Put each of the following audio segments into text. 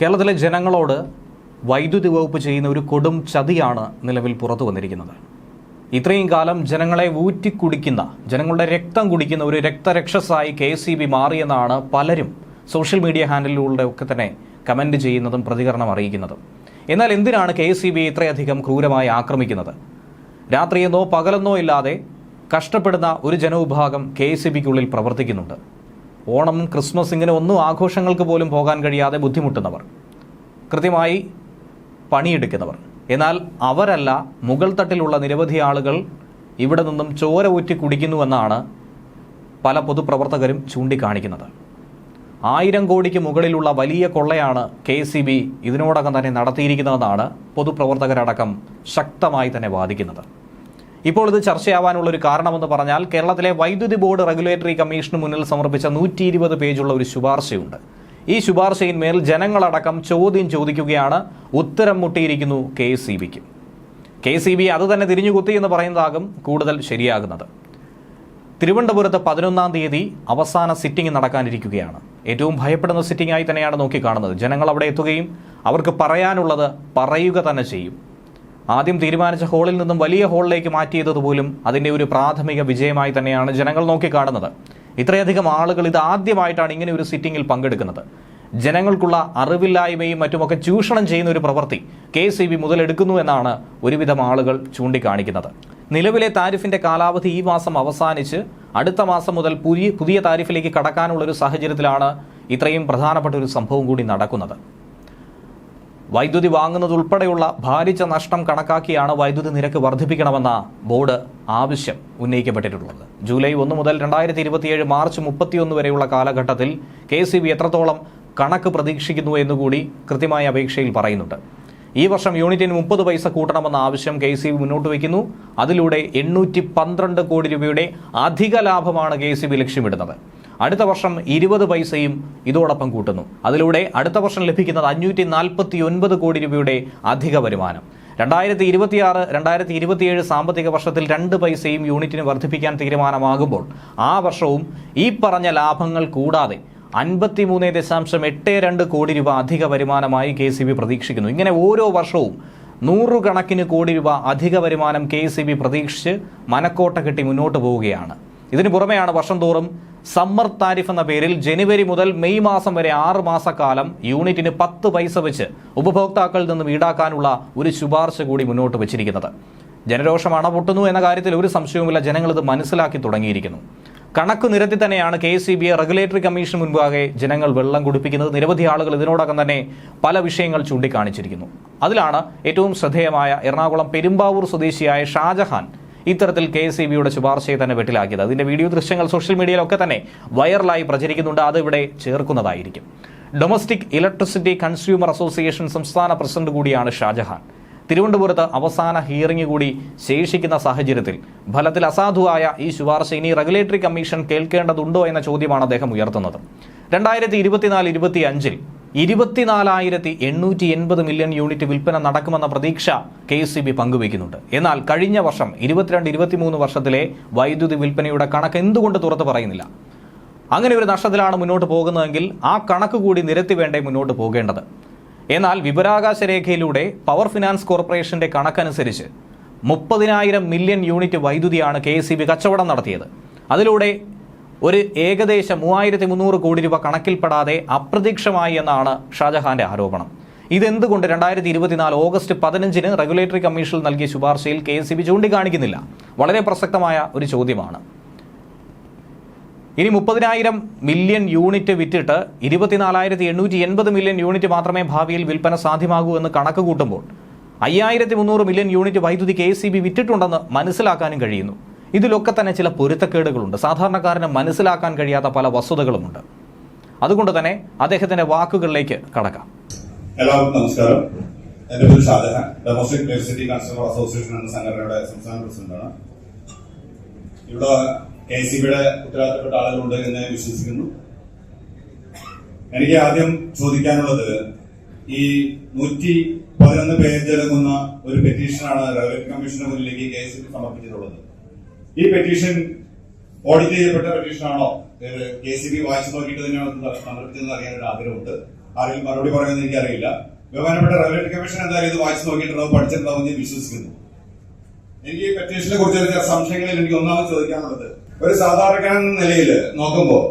കേരളത്തിലെ ജനങ്ങളോട് വൈദ്യുതി വകുപ്പ് ചെയ്യുന്ന ഒരു കൊടും ചതിയാണ് നിലവിൽ പുറത്തു വന്നിരിക്കുന്നത്. ഇത്രയും കാലം ജനങ്ങളെ ഊറ്റിക്കുടിക്കുന്ന ജനങ്ങളുടെ രക്തം കുടിക്കുന്ന ഒരു രക്തരക്ഷസായി കെ എസ് ബി മാറിയെന്നാണ് പലരും സോഷ്യൽ മീഡിയ ഹാൻഡിലൂടെ ഒക്കെ തന്നെ കമന്റ് ചെയ്യുന്നതും പ്രതികരണം അറിയിക്കുന്നതും. എന്നാൽ എന്തിനാണ് കെ എസ് ബി ഇത്രയധികം ക്രൂരമായി ആക്രമിക്കുന്നത്? രാത്രിയെന്നോ പകലെന്നോ ഇല്ലാതെ കഷ്ടപ്പെടുന്ന ഒരു ജനവിഭാഗം കെ എസ് ബിക്കുള്ളിൽ പ്രവർത്തിക്കുന്നുണ്ട്. ഓണം ക്രിസ്മസ് ഇങ്ങനെ ഒന്നും ആഘോഷങ്ങൾക്ക് പോലും പോകാൻ കഴിയാതെ ബുദ്ധിമുട്ടുന്നവർ കൃത്യമായി പണിയെടുക്കുന്നവർ. എന്നാൽ അവരല്ല മുഗൾ തട്ടിലുള്ള നിരവധി ആളുകൾ ഇവിടെ നിന്നും ചോര ഊറ്റി കുടിക്കുന്നുവെന്നാണ് പല പൊതുപ്രവർത്തകരും ചൂണ്ടിക്കാണിക്കുന്നത്. ആയിരം കോടിക്ക് മുകളിലുള്ള വലിയ കൊള്ളയാണ് കെ സി ബി ഇതിനോടകം തന്നെ നടത്തിയിരിക്കുന്നതെന്നാണ് പൊതുപ്രവർത്തകരടക്കം ശക്തമായി തന്നെ വാദിക്കുന്നത്. ഇപ്പോൾ ഇത് ചർച്ചയാവാനുള്ള ഒരു കാരണമെന്ന് പറഞ്ഞാൽ കേരളത്തിലെ വൈദ്യുതി ബോർഡ് റെഗുലേറ്ററി കമ്മീഷന് മുന്നിൽ സമർപ്പിച്ച നൂറ്റി ഇരുപത് പേജുള്ള ഒരു ശുപാർശയുണ്ട്. ഈ ശുപാർശയിന്മേൽ ജനങ്ങളടക്കം ചോദ്യം ചോദിക്കുകയാണ് ഉത്തരം മുട്ടിയിരിക്കുന്നു കെ സി ബിക്ക്. കെ സി ബി അത് തന്നെ തിരിഞ്ഞുകുത്തി എന്ന് പറയുന്നതാകും കൂടുതൽ ശരിയാകുന്നത്. തിരുവനന്തപുരത്ത് പതിനൊന്നാം തീയതി അവസാന സിറ്റിംഗ് നടക്കാനിരിക്കുകയാണ്. ഏറ്റവും ഭയപ്പെടുന്ന സിറ്റിംഗ് ആയി തന്നെയാണ് നോക്കിക്കാണുന്നത്. ജനങ്ങൾ അവിടെ എത്തുകയും അവർക്ക് പറയാനുള്ളത് പറയുക തന്നെ ചെയ്യും. ആദ്യം തീരുമാനിച്ച ഹോളിൽ നിന്നും വലിയ ഹോളിലേക്ക് മാറ്റിയത് പോലും അതിന്റെ ഒരു പ്രാഥമിക വിജയമായി തന്നെയാണ് ജനങ്ങൾ നോക്കിക്കാണുന്നത്. ഇത്രയധികം ആളുകൾ ഇത് ആദ്യമായിട്ടാണ് ഇങ്ങനെ ഒരു സിറ്റിംഗിൽ പങ്കെടുക്കുന്നത്. ജനങ്ങൾക്കുള്ള അറിവില്ലായ്മയും മറ്റുമൊക്കെ ചൂഷണം ചെയ്യുന്ന ഒരു പ്രവൃത്തി കെ സി ബി മുതലെടുക്കുന്നു എന്നാണ് ഒരുവിധം ആളുകൾ ചൂണ്ടിക്കാണിക്കുന്നത്. നിലവിലെ താരിഫിന്റെ കാലാവധി ഈ മാസം അവസാനിച്ച് അടുത്ത മാസം മുതൽ പുതിയ പുതിയ താരിഫിലേക്ക് കടക്കാനുള്ള ഒരു സാഹചര്യത്തിലാണ് ഇത്രയും പ്രധാനപ്പെട്ട ഒരു സംഭവം കൂടി നടക്കുന്നത്. വൈദ്യുതി വാങ്ങുന്നതുൾപ്പെടെയുള്ള ഭാരിച്ച നഷ്ടം കണക്കാക്കിയാണ് വൈദ്യുതി നിരക്ക് വർദ്ധിപ്പിക്കണമെന്ന ബോർഡ് ആവശ്യം ഉന്നയിക്കപ്പെട്ടിട്ടുള്ളത്. ജൂലൈ ഒന്ന് മുതൽ രണ്ടായിരത്തി ഇരുപത്തിയേഴ് മാർച്ച് മുപ്പത്തിയൊന്ന് വരെയുള്ള കാലഘട്ടത്തിൽ കെ സി ബി എത്രത്തോളം കണക്ക് പ്രതീക്ഷിക്കുന്നു എന്നുകൂടി കൃത്യമായ അപേക്ഷയിൽ പറയുന്നുണ്ട്. ഈ വർഷം യൂണിറ്റിന് മുപ്പത് പൈസ കൂട്ടണമെന്ന ആവശ്യം കെ സി ബി മുന്നോട്ട് വയ്ക്കുന്നു. അതിലൂടെ എണ്ണൂറ്റി പന്ത്രണ്ട് കോടി രൂപയുടെ അധിക ലാഭമാണ് കെ സി ബി ലക്ഷ്യമിടുന്നത്. അടുത്ത വർഷം ഇരുപത് പൈസയും ഇതോടൊപ്പം കൂട്ടുന്നു. അതിലൂടെ അടുത്ത വർഷം ലഭിക്കുന്നത് അഞ്ഞൂറ്റി നാൽപ്പത്തി ഒൻപത് കോടി രൂപയുടെ അധിക വരുമാനം. രണ്ടായിരത്തി ഇരുപത്തിയാറ് രണ്ടായിരത്തി ഇരുപത്തിയേഴ് സാമ്പത്തിക വർഷത്തിൽ രണ്ട് പൈസയും യൂണിറ്റിന് വർദ്ധിപ്പിക്കാൻ തീരുമാനമാകുമ്പോൾ ആ വർഷവും ഈ പറഞ്ഞ ലാഭങ്ങൾ കൂടാതെ അൻപത്തിമൂന്ന് ദശാംശം എട്ട് രണ്ട് കോടി രൂപ അധിക വരുമാനമായി കെ സി ബി പ്രതീക്ഷിക്കുന്നു. ഇങ്ങനെ ഓരോ വർഷവും നൂറുകണക്കിന് കോടി രൂപ അധിക വരുമാനം കെ സി ബി പ്രതീക്ഷിച്ച് മനക്കോട്ട കെട്ടി മുന്നോട്ട് പോവുകയാണ്. ഇതിനു പുറമെയാണ് വർഷം തോറും സമ്മർ താരിഫ് എന്ന പേരിൽ ജനുവരി മുതൽ മെയ് മാസം വരെ ആറ് മാസക്കാലം യൂണിറ്റിന് പത്ത് പൈസ വെച്ച് ഉപഭോക്താക്കളിൽ നിന്നും ഈടാക്കാനുള്ള ഒരു ശുപാർശ കൂടി മുന്നോട്ട് വച്ചിരിക്കുന്നത്. ജനരോഷം അണപൊട്ടുന്നു എന്ന കാര്യത്തിൽ ഒരു സംശയവുമില്ല. ജനങ്ങൾ ഇത് മനസ്സിലാക്കി തുടങ്ങിയിരിക്കുന്നു. കണക്ക് നിരത്തി തന്നെയാണ് K C B regulatory commission മുൻപാകെ ജനങ്ങൾ വെള്ളം കുടിപ്പിക്കുന്നത്. നിരവധി ആളുകൾ ഇതിനോടകം തന്നെ പല വിഷയങ്ങൾ ചൂണ്ടിക്കാണിച്ചിരിക്കുന്നു. അതിലാണ് ഏറ്റവും ശ്രദ്ധേയമായ എറണാകുളം പെരുമ്പാവൂർ സ്വദേശിയായ ഷാജഹാൻ ഇത്തരത്തിൽ കെ എസ് ഇ ബിയുടെ ശുപാർശയെ തന്നെ വെട്ടിലാക്കിയത്. അതിന്റെ വീഡിയോ ദൃശ്യങ്ങൾ സോഷ്യൽ മീഡിയയിലൊക്കെ തന്നെ വൈറലായി പ്രചരിക്കുന്നുണ്ട്. അത് ഇവിടെ ചേർക്കുന്നതായിരിക്കും. ഡൊമസ്റ്റിക് ഇലക്ട്രിസിറ്റി കൺസ്യൂമർ അസോസിയേഷൻ സംസ്ഥാന പ്രസിഡന്റ് കൂടിയാണ് ഷാജഹാൻ. തിരുവനന്തപുരത്ത് അവസാന ഹിയറിംഗ് കൂടി ശേഷിക്കുന്ന സാഹചര്യത്തിൽ ഫലത്തിൽ അസാധുവായ ഈ ശുപാർശ ഇനി റെഗുലേറ്ററി കമ്മീഷൻ കേൾക്കേണ്ടതുണ്ടോ എന്ന ചോദ്യമാണ് അദ്ദേഹം ഉയർത്തുന്നത്. രണ്ടായിരത്തി ഇരുപത്തിനാല് ഇരുപത്തി അഞ്ചിൽ ഇരുപത്തിനാലായിരത്തി എണ്ണൂറ്റി എൺപത് മില്യൺ യൂണിറ്റ് വിൽപ്പന നടക്കുമെന്ന പ്രതീക്ഷ കെ എസ് സി ബി പങ്കുവയ്ക്കുന്നുണ്ട്. എന്നാൽ കഴിഞ്ഞ വർഷം ഇരുപത്തിരണ്ട് ഇരുപത്തിമൂന്ന് വർഷത്തിലെ വൈദ്യുതി വിൽപ്പനയുടെ കണക്ക് എന്തുകൊണ്ട് തുറത്ത് പറയുന്നില്ല? അങ്ങനെ ഒരു നഷ്ടത്തിലാണ് മുന്നോട്ട് പോകുന്നതെങ്കിൽ ആ കണക്ക് കൂടി നിരത്തി വേണ്ടേ മുന്നോട്ട് പോകേണ്ടത്? എന്നാൽ വിവരാകാശ രേഖയിലൂടെ പവർ ഫിനാൻസ് കോർപ്പറേഷന്റെ കണക്കനുസരിച്ച് മുപ്പതിനായിരം മില്യൺ യൂണിറ്റ് വൈദ്യുതിയാണ് കെ എസ് കച്ചവടം നടത്തിയത്. അതിലൂടെ ഒരു ഏകദേശം മൂവായിരത്തി മുന്നൂറ് കോടി രൂപ കണക്കിൽപ്പെടാതെ അപ്രത്യക്ഷമായി എന്നാണ് ഷാജഹാന്റെ ആരോപണം. ഇതെന്തുകൊണ്ട് രണ്ടായിരത്തി ഇരുപത്തിനാല് ഓഗസ്റ്റ് പതിനഞ്ചിന് റെഗുലേറ്ററി കമ്മീഷനിൽ നൽകിയ ശുപാർശയിൽ കെ എസ് ചൂണ്ടിക്കാണിക്കുന്നില്ല? വളരെ പ്രസക്തമായ ഒരു ചോദ്യമാണ്. ഇനി മുപ്പതിനായിരം മില്യൺ യൂണിറ്റ് വിറ്റിട്ട് ഇരുപത്തിനാലായിരത്തി എണ്ണൂറ്റി എൺപത് മില്യൺ യൂണിറ്റ് മാത്രമേ ഭാവിയിൽ വിൽപ്പന സാധ്യമാകൂ എന്ന് കണക്ക് കൂട്ടുമ്പോൾ അയ്യായിരത്തി മുന്നൂറ് മില്യൺ യൂണിറ്റ് വൈദ്യുതി കെ എസ് സി ബി വിറ്റിട്ടുണ്ടെന്ന് മനസ്സിലാക്കാനും കഴിയുന്നു. ഇതിലൊക്കെ തന്നെ ചില പൊരുത്തക്കേടുകളുണ്ട്. സാധാരണക്കാരന് മനസ്സിലാക്കാൻ കഴിയാത്ത പല വസ്തുതകളുമുണ്ട്. അതുകൊണ്ട് തന്നെ അദ്ദേഹത്തിന്റെ വാക്കുകളിലേക്ക് കടക്കാം. എല്ലാവർക്കും നമസ്കാരം. എന്റെ പേര് Shajahan. Domestic university consumer association എന്ന സംഘടനയുടെ സംസ്ഥാന പ്രസിഡന്റാണ്. ഇവിടെ കെ സി ബിയുടെ ഉത്തരവാദിത്തപ്പെട്ട ആളുകളുണ്ട് എന്ന് വിശ്വസിക്കുന്നു. എനിക്ക് ആദ്യം ചോദിക്കാനുള്ളത് ഈ നൂറ്റി പതിനൊന്ന് പേജ് ഒരു പെറ്റീഷനാണ് റവന്യൂ കമ്മീഷന്റെ മുന്നിലേക്ക് കെ സി ബി സമർപ്പിച്ചിട്ടുള്ളത്. ഈ പെറ്റീഷൻ ഓഡിറ്റ് ചെയ്യപ്പെട്ട പെറ്റീഷനാണോ കെ സി ബി വായിച്ചു നോക്കിയിട്ട് തന്നെയാണ് സമർപ്പിച്ചതെന്ന് അറിയാൻ ഒരു ആഗ്രഹമുണ്ട്. ആരെങ്കിലും മറുപടി പറയുമെന്ന് എനിക്കറിയില്ല. ബഹുമാനപ്പെട്ട റെവന്യൂ കമ്മീഷൻ എന്തായാലും ഇത് വായിച്ചു നോക്കിയിട്ടുണ്ടാവും പഠിച്ചിട്ടുണ്ടാവും ഞാൻ വിശ്വസിക്കുന്നു. എനിക്ക് ഈ പെറ്റീഷനെ കുറിച്ച് സംശയങ്ങളിൽ എനിക്ക് ഒന്നാമത് ചോദിക്കാനുള്ളത് ഒരു സാധാരണക്കാരൻ നിലയിൽ നോക്കുമ്പോൾ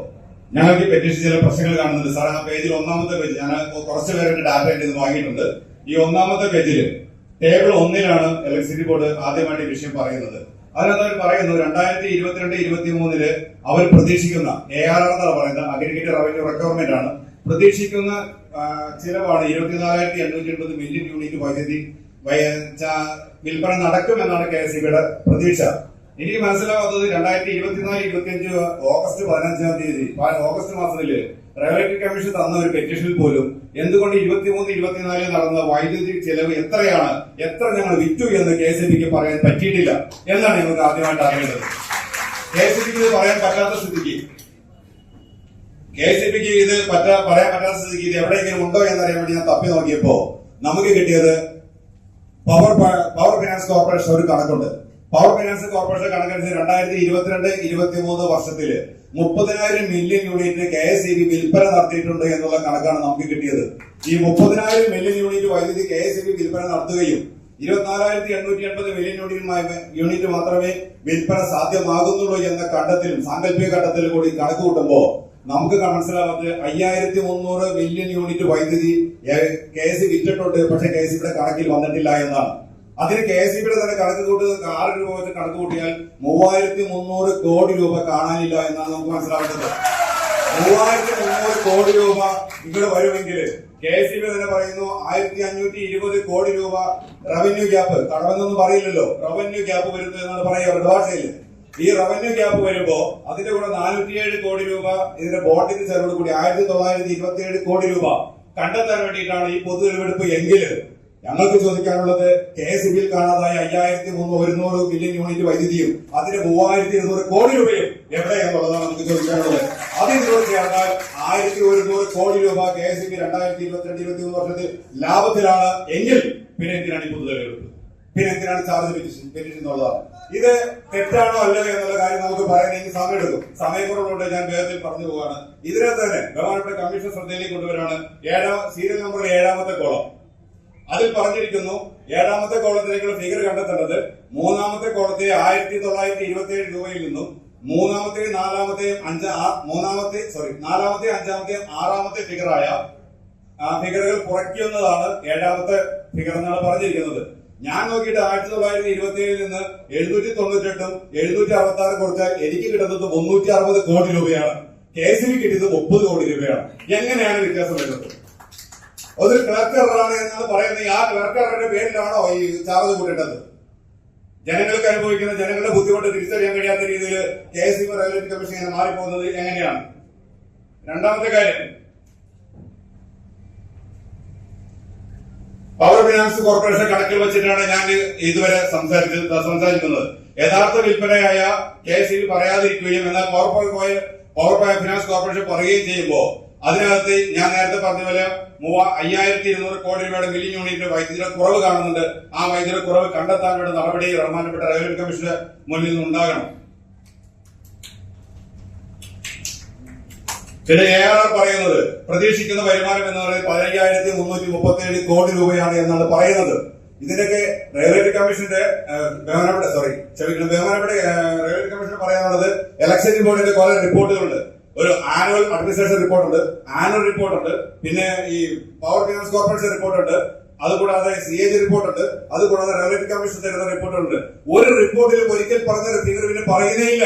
ഞങ്ങൾക്ക് ഈ പെറ്റീഷൻ ചില പ്രശ്നങ്ങൾ കാണുന്നുണ്ട്. സാർ ആ പേജിൽ ഒന്നാമത്തെ പേജ് ഞാൻ കുറച്ച് പേരുടെ ഡാറ്റ ഇത് വാങ്ങിയിട്ടുണ്ട്. ഈ ഒന്നാമത്തെ പേജിൽ ടേബിൾ ഒന്നിലാണ് ഇലക്ട്രിസിറ്റി ബോർഡ് ആദ്യമായിട്ട് ഈ വിഷയം പറയുന്നത്. അതിനകത്ത് അവർ പറയുന്നു രണ്ടായിരത്തി ഇരുപത്തിരണ്ട് ഇരുപത്തി മൂന്നിൽ അവർ പ്രതീക്ഷിക്കുന്ന എ ആർ ആർ എന്നാണ് പറയുന്നത് അഗ്രിഗേറ്റ് റവന്യൂ റിക്വയർമെന്റ് ആണ്. പ്രതീക്ഷിക്കുന്ന ചിലവാണ് ഇരുപത്തിനാലായിരത്തി എണ്ണൂറ്റി എൺപത് മില്യൺ യൂണിറ്റ് വൈദ്യുതി വിൽപ്പന നടക്കുമെന്നാണ് കെ എസ് സിബിയുടെ പ്രതീക്ഷ. എനിക്ക് മനസ്സിലാവാത്തത് രണ്ടായിരത്തി ഇരുപത്തിനാല് ഇരുപത്തിയഞ്ച് ഓഗസ്റ്റ് പതിനഞ്ചാം തീയതി ഓഗസ്റ്റ് മാസത്തിൽ റെഗുലേറ്ററി കമ്മീഷൻ തന്ന ഒരു പെറ്റീഷനിൽ പോലും എന്തുകൊണ്ട് ഇരുപത്തിമൂന്ന് ഇരുപത്തിനാലിൽ നടന്ന വൈദ്യുതി ചെലവ് എത്രയാണ് എത്ര ഞങ്ങൾ വിറ്റു എന്ന് കെ എസ് ബിക്ക് പറയാൻ പറ്റിയിട്ടില്ല എന്നാണ് ഞങ്ങൾക്ക് ആദ്യമായിട്ട് അറിയേണ്ടത്. കെ എസ് ബിക്ക് ഇത് പറയാൻ പറ്റാത്ത സ്ഥിതിക്ക്. കെ എസ് ബിക്ക് ഇത് പറ്റാ പറയാൻ പറ്റാത്ത സ്ഥിതിക്ക് ഇത് എവിടെയെങ്കിലും ഉണ്ടോ എന്നറിയാൻ വേണ്ടി ഞാൻ തപ്പി നോക്കിയപ്പോ നമുക്ക് കിട്ടിയത് പവർ പവർ ഫിനാൻസ് കോർപ്പറേഷൻ ഒരു കണക്കുണ്ട്. പവർ ഫിനാൻസ് കോർപ്പറേഷൻ കണക്കനുസരിച്ച് രണ്ടായിരത്തി ഇരുപത്തിരണ്ട് ഇരുപത്തി മൂന്ന് വർഷത്തിൽ മുപ്പതിനായിരം മില്യൺ യൂണിറ്റിന് കെ എസ് ഇ ബി വിൽപ്പന നടത്തിയിട്ടുണ്ട് എന്നുള്ള കണക്കാണ് നമുക്ക് കിട്ടിയത്. ഈ മുപ്പതിനായിരം മില്യൺ യൂണിറ്റ് വൈദ്യുതി കെ എസ് ഇ ബി വിൽപ്പന നടത്തുകയും ഇരുപത്തിനാലായിരത്തി എണ്ണൂറ്റി എൺപത് മില്യൺ യൂണിറ്റ് യൂണിറ്റ് മാത്രമേ വിൽപ്പന സാധ്യമാകുന്നുള്ളൂ എന്ന ഘട്ടത്തിലും സാങ്കല്പിക കണ്ടത്തിലും കൂടി കണക്ക് കൂട്ടുമ്പോൾ നമുക്ക് മനസ്സിലാവുന്നത് അയ്യായിരത്തി മുന്നൂറ് മില്യൺ യൂണിറ്റ് വൈദ്യുതി കെ എസ് വിറ്റിട്ടുണ്ട്. പക്ഷെ കെ എസ് കണക്കിൽ വന്നിട്ടില്ല എന്നാണ്. അതിന് കെ എസ് തന്നെ കണക്ക് കൂട്ട് ആറ് രൂപ വെച്ച് കണക്ക് കൂട്ടിയാൽ മൂവായിരത്തി മുന്നൂറ് കോടി രൂപ കാണാനില്ല എന്നാണ് നമുക്ക് മനസ്സിലാവുന്നത്. മൂവായിരത്തി മുന്നൂറ് കോടി രൂപ ഇവിടെ വരുമെങ്കിൽ കെ എസ് ബി തന്നെ പറയുന്നു ആയിരത്തി അഞ്ഞൂറ്റി ഇരുപത് കോടി രൂപ റവന്യൂ ഗ്യാപ്പ് തടവെന്നൊന്നും പറയില്ലല്ലോ. റവന്യൂ ഗ്യാപ്പ് വരുന്നത് എന്നാണ് പറയുക അവരുടെ ഭാഷയിൽ ഈ റവന്യൂ ഗ്യാപ്പ് വരുമ്പോ അതിന്റെ കൂടെ നാനൂറ്റിയേഴ് കോടി രൂപ ഇതിന്റെ ബോട്ടിന് ചെലവോട് കൂടി ആയിരത്തി തൊള്ളായിരത്തി ഇരുപത്തിയേഴ് കോടി രൂപ കണ്ടെത്താൻ വേണ്ടിയിട്ടാണ് ഈ പൊതു എങ്കിൽ ഞങ്ങൾക്ക് ചോദിക്കാനുള്ളത് കെ എസ് ബിയിൽ കാണാതായ അയ്യായിരത്തി മുന്നൂറ് ഒരുന്നൂറ് ബില്യൺ യൂണിറ്റ് വൈദ്യുതിയും അതിന് മൂവായിരത്തി ഇരുന്നൂറ് കോടി രൂപയും എവിടെ എന്നുള്ളതാണ് നമുക്ക് ചോദിക്കാനുള്ളത്. അത് ഇതിനോട് ചേർന്നാൽ ആയിരത്തി ഒരുന്നൂറ് കോടി രൂപ കെ എസ് ബി രണ്ടായിരത്തി ഇരുപത്തിരണ്ട് ഇരുപത്തി മൂന്ന് വർഷത്തിൽ ലാഭത്തിലാണ് എങ്കിൽ പിന്നെ എന്തിനാണ് ഈ പുതുതലെടുത്തത് പിന്നെ എന്തിനാണ് ചാർജ് പെറ്റീഷൻ എന്നുള്ളതാണ്. ഇത് തെറ്റാണോ അല്ലയോ എന്നുള്ള കാര്യം നമുക്ക് പറയാൻ എനിക്ക് സമയമെടുക്കും സമയക്കുറവുണ്ട് ഞാൻ വേഗത്തിൽ പറഞ്ഞു പോവാണ് ഇതിനെ തന്നെ ബഹുമാനപ്പെട്ട കമ്മീഷൻ ശ്രദ്ധയിലേക്ക് കൊണ്ടുവരാണ്. ഏഴാം സീരിയൽ നമ്പർ ഏഴാമത്തെ കോളം അതിൽ പറഞ്ഞിരിക്കുന്നു ഏഴാമത്തെ കോളത്തിലേക്കുള്ള ഫിഗർ കണ്ടെത്തേണ്ടത് മൂന്നാമത്തെ കോളത്തെ ആയിരത്തി തൊള്ളായിരത്തി ഇരുപത്തി ഏഴ് രൂപയിൽ നിന്നും മൂന്നാമത്തെ നാലാമത്തെ അഞ്ച് മൂന്നാമത്തെ സോറി നാലാമത്തെ അഞ്ചാമത്തെ ആറാമത്തെ ഫിഗറായ ആ ഫിഗറുകൾ കുറയ്ക്കുന്നതാണ് ഏഴാമത്തെ ഫിഗർ എന്നാണ് പറഞ്ഞിരിക്കുന്നത്. ഞാൻ നോക്കിയിട്ട് ആയിരത്തി തൊള്ളായിരത്തി ഇരുപത്തി ഏഴിൽ നിന്ന് എഴുന്നൂറ്റി തൊണ്ണൂറ്റെട്ടും എഴുന്നൂറ്റി അറുപത്തി ആറ് കുറച്ചാൽ എനിക്ക് കിട്ടുന്നത് മുന്നൂറ്റി അറുപത് കോടി രൂപയാണ്. കെ സി ബി കിട്ടിയത് മുപ്പത് കോടി രൂപയാണ്. എങ്ങനെയാണ് വ്യത്യാസം വരുന്നത്? അതൊരു ക്ലർക്ക് എററാണ് എന്നാണ് പറയുന്നത് ആ ക്ലർക്ക് എററിന്റെ പേരിലാണോ ഈ ചാർജ് കൂട്ടേണ്ടത്? ജനങ്ങൾക്ക് അനുഭവിക്കുന്ന ജനങ്ങളുടെ ബുദ്ധിമുട്ട് തിരിച്ചറിയാൻ കഴിയാത്ത രീതിയിൽ K S C regulatory commission ഇങ്ങനെ മാറിപ്പോകുന്നത് എങ്ങനെയാണ്? രണ്ടാമത്തെ കാര്യം. പവർ ഫിനാൻസ് കോർപ്പറേഷൻ കണക്കിൽ വെച്ചിട്ടാണ് ഞാൻ ഇതുവരെ സംസാരിച്ചത് സംസാരിക്കുന്നത്. യഥാർത്ഥ വിൽപ്പനയായ കെ സി ബി പറയാതിരിക്കുകയും എന്നാൽ പവർ പവർ ഫിനാൻസ് കോർപ്പറേഷൻ പറയുകയും ചെയ്യുമ്പോൾ അതിനകത്ത് ഞാൻ നേരത്തെ പറഞ്ഞ പോലെ മൂവ അയ്യായിരത്തി ഇരുന്നൂറ് കോടി രൂപയുടെ ബില്ലിംഗ് യൂണിറ്റ് വൈദ്യുതിയുടെ കുറവ് കാണുന്നുണ്ട്. ആ വൈദ്യുതിയുടെ കുറവ് കണ്ടെത്താൻ വേണ്ട നടപടി ബഹുമാനപ്പെട്ട റവന്യൂ കമ്മീഷന്റെ മുന്നിൽ നിന്നുണ്ടാകണം. പിന്നെ എ ആർ ആർ പറയുന്നത് പ്രതീക്ഷിക്കുന്ന വരുമാനം എന്ന് പറയുന്നത് പതിനയ്യായിരത്തി മുന്നൂറ്റി മുപ്പത്തി ഏഴ് കോടി രൂപയാണ് എന്നാണ് പറയുന്നത്. ഇതിനൊക്കെ റെയിൽവേ കമ്മീഷന്റെ ബഹുമാനപ്പെട്ട സോറി ക്ഷമിക്കണം ബഹുമാനപ്പെട്ട റെയിൽവേ കമ്മീഷൻ പറയാനുള്ളത് ഇലക്ഷൻ ബോർഡിന്റെ കുറെ റിപ്പോർട്ടുകളുണ്ട്. ഒരു ആനുവൽ അഡ്മിനിസ്ട്രേഷൻ റിപ്പോർട്ട് ഉണ്ട്. ആനുവൽ റിപ്പോർട്ട് ഉണ്ട്. പിന്നെ ഈ പവർ ഫിനാൻസ് കോർപ്പറേഷൻ റിപ്പോർട്ട് ഉണ്ട്. അതുകൂടാതെ സി എ ജി റിപ്പോർട്ട് ഉണ്ട്. അതുകൂടാതെ റവന്യൂ കമ്മീഷൻ തരുന്ന റിപ്പോർട്ടുണ്ട് ഒരു റിപ്പോർട്ടിൽ ഒരിക്കൽ പറഞ്ഞ ഫിഗർ പിന്നെ പറയുന്നേയില്ല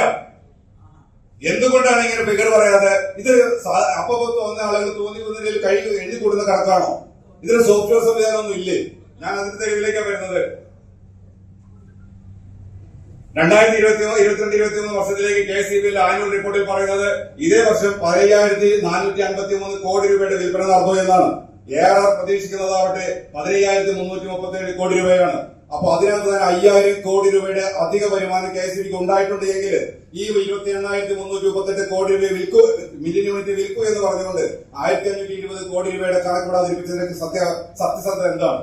എന്തുകൊണ്ടാണ് ഇങ്ങനെ ഫിഗർ പറയാതെ? ഇത് അപ്പൊ തോന്നുന്ന ആളുകൾ തോന്നി തോന്നിയതിൽ കൈ എഴുതി കൂടുന്ന കണക്കാണോ? ഇതിന് സോഫ്റ്റ്വെയർ സംവിധാനം ഒന്നും ഇല്ലേ? ഞാൻ അതിന്റെ തെളിവിലേക്കാണ് വരുന്നത്. രണ്ടായിരത്തി ഇരുപത്തി ഇരുപത്തിരണ്ട് ഇരുപത്തി മൂന്ന് വർഷത്തിലേക്ക് കെ സി ബിയിൽ ആനുവൽ റിപ്പോർട്ടിൽ പറയുന്നത് ഇതേ വർഷം പതിനയ്യായിരത്തി നാനൂറ്റി അൻപത്തി മൂന്ന് കോടി രൂപയുടെ വിൽപ്പന നടന്നു എന്നാണ്. ഏറെ പ്രതീക്ഷിക്കുന്നതാവട്ടെ പതിനയ്യായിരത്തി മുന്നൂറ്റി മുപ്പത്തി ഏഴ് കോടി രൂപയാണ്. അപ്പൊ അതിനകത്ത് തന്നെ അയ്യായിരം കോടി രൂപയുടെ അധിക വരുമാനം കെ എസ് ബിക്ക് ഉണ്ടായിട്ടുണ്ട് എങ്കിൽ ഈ ഇരുപത്തി എണ്ണായിരത്തി മുന്നൂറ്റി മുപ്പത്തെട്ട് കോടി രൂപ വിൽക്കൂ മില്യൺ യൂണിറ്റ് വിൽക്കൂ എന്ന് പറഞ്ഞുകൊണ്ട് ആയിരത്തി അഞ്ഞൂറ്റി ഇരുപത് കോടി രൂപയുടെ കണക്കൂടാതിരിപ്പിച്ചതിന് സത്യ സത്യസന്ധത എന്താണ്?